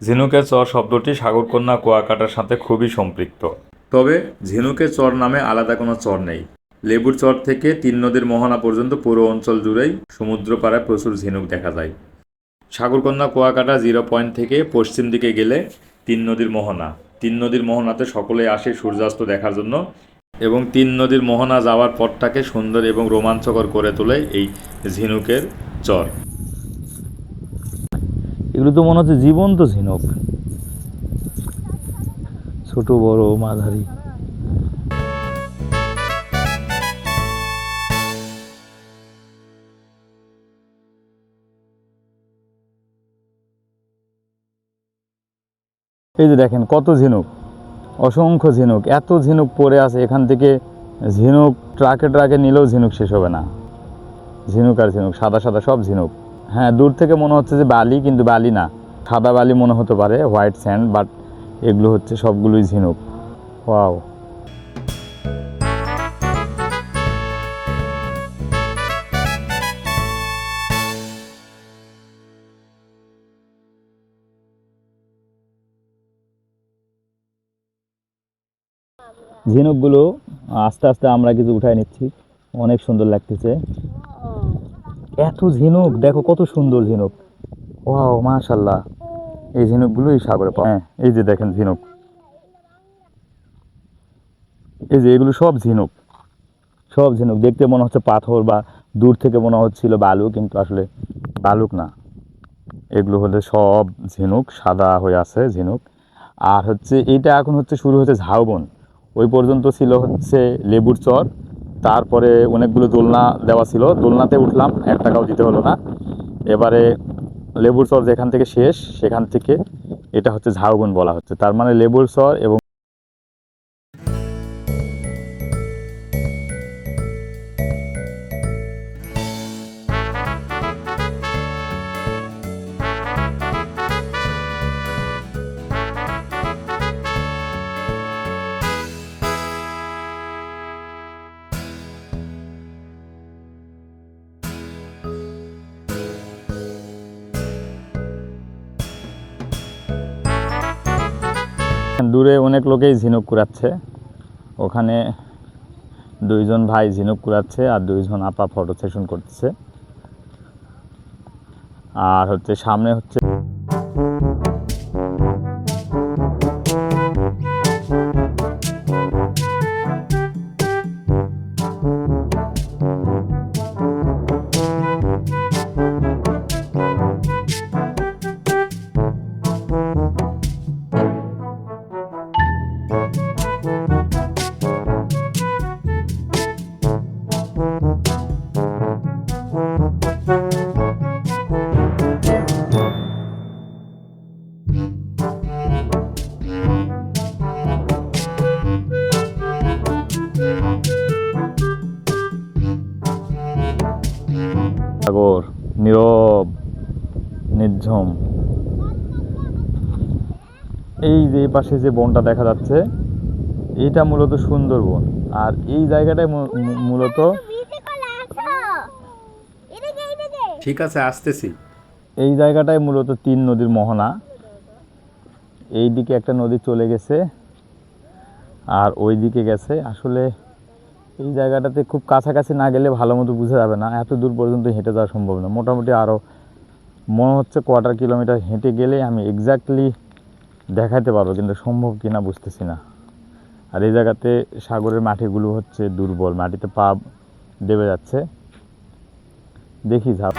ঝিনুকের চর শব্দটি সাগরকন্যা কুয়াকাটার সাথে খুবই সম্পৃক্ত। তবে ঝিনুকের চর নামে আলাদা কোনো চর নেই। লেবুর চর থেকে তিন নদীর মোহনা পর্যন্ত পুরো অঞ্চল জুড়েই সমুদ্র পাড়ায় প্রচুর ঝিনুক দেখা যায়। সাগরকন্যা কুয়াকাটা জিরো পয়েন্ট থেকে পশ্চিম দিকে গেলে তিন নদীর মোহনা। তিন নদীর মোহনাতে সকলেই আসে সূর্যাস্ত দেখার জন্য এবং তিন নদীর মোহনা যাওয়ার পথটাকে সুন্দর এবং রোমাঞ্চকর করে তোলে এই ঝিনুকের চর। এগুলো তো মনে হচ্ছে জীবন্ত ঝিনুক। ছোট, বড়, মাঝারি। এই যে দেখেন কত ঝিনুক, অসংখ্য ঝিনুক, এত ঝিনুক পড়ে আছে, এখান থেকে ঝিনুক, ট্রাকে ট্রাকে নিলেও ঝিনুক শেষ হবে না। ঝিনুক আর ঝিনুক, সাদা সাদা সব ঝিনুক। হ্যাঁ দূর থেকে মনে হচ্ছে যে বালি, কিন্তু বালি না। সাদা বালি মনে হতে পারে, হোয়াইট স্যান্ড, বাট এগুলো হচ্ছে সবগুলোই ঝিনুক। ওয়াও। ঝিনুকগুলো আস্তে আস্তে আমরা কিছু উঠায় নিচ্ছি। অনেক সুন্দর লাগতেছে। এত ঝিনুক, দেখো কত সুন্দর ঝিনুক। ওয়াও মাশাল্লাহ এই ঝিনুকগুলো এই সাগরে পাওয়া হ্যাঁ এই যে দেখেন ঝিনুক। এই যে এগুলো সব ঝিনুক। সব ঝিনুক। দেখতে মনে হচ্ছে পাথর বা দূর থেকে মনে হচ্ছিল বালু, কিন্তু আসলে বালুক না। এগুলো হলে সব ঝিনুক, সাদা হয়ে আছে ঝিনুক। আর হচ্ছে, এটা এখন হচ্ছে শুরু হচ্ছে ঝাউবন। ওই পর্যন্ত ছিল হচ্ছে লেবুর চর। তারপরে অনেকগুলো দোলনা দেওয়া ছিল। দোলনাতে উঠলাম, এক টাকাও দিতে হলো না। এবারে লেবুর চর যেখান থেকে শেষ, সেখান থেকে এটা হচ্ছে ঝাউবন বলা হচ্ছে। তার মানে লেবুর চর এবং দূরে অনেক লোকেই ঝিনুক কুড়াচ্ছে। ওখানে দুইজন ভাই ঝিনুক কুড়াচ্ছে আর দুইজন আপা ফটো সেশন করতেছে। আর হচ্ছে সামনে হচ্ছে সাগর নীরব নির্ঝম। এই যে পাশে যে বনটা দেখা যাচ্ছে এটা মূলত সুন্দরবন। আর এই জায়গাটাই মূলত ঠিক আছে আসতেছি। এই জায়গাটাই মূলত তিন নদীর মোহনা। এই দিকে একটা নদী চলে গেছে আর ওই দিকে গেছে আসলে এই জায়গাটাতে খুব কাছাকাছি না গেলে ভালো মতো বোঝা যাবে না। এত দূর পর্যন্ত হেঁটে যাওয়া সম্ভব না। মোটামুটি আরও মনে হচ্ছে কোয়ার্টার কিলোমিটার হেঁটে গেলে আমি এক্স্যাক্টলি দেখাতে পারব, কিন্তু সম্ভব কি না বুঝতেছি না। আর এই জায়গাতে সাগরের মাটিগুলো হচ্ছে দুর্বল, মাটিতে পা দেবে যাচ্ছে। দেখি ঝাপ।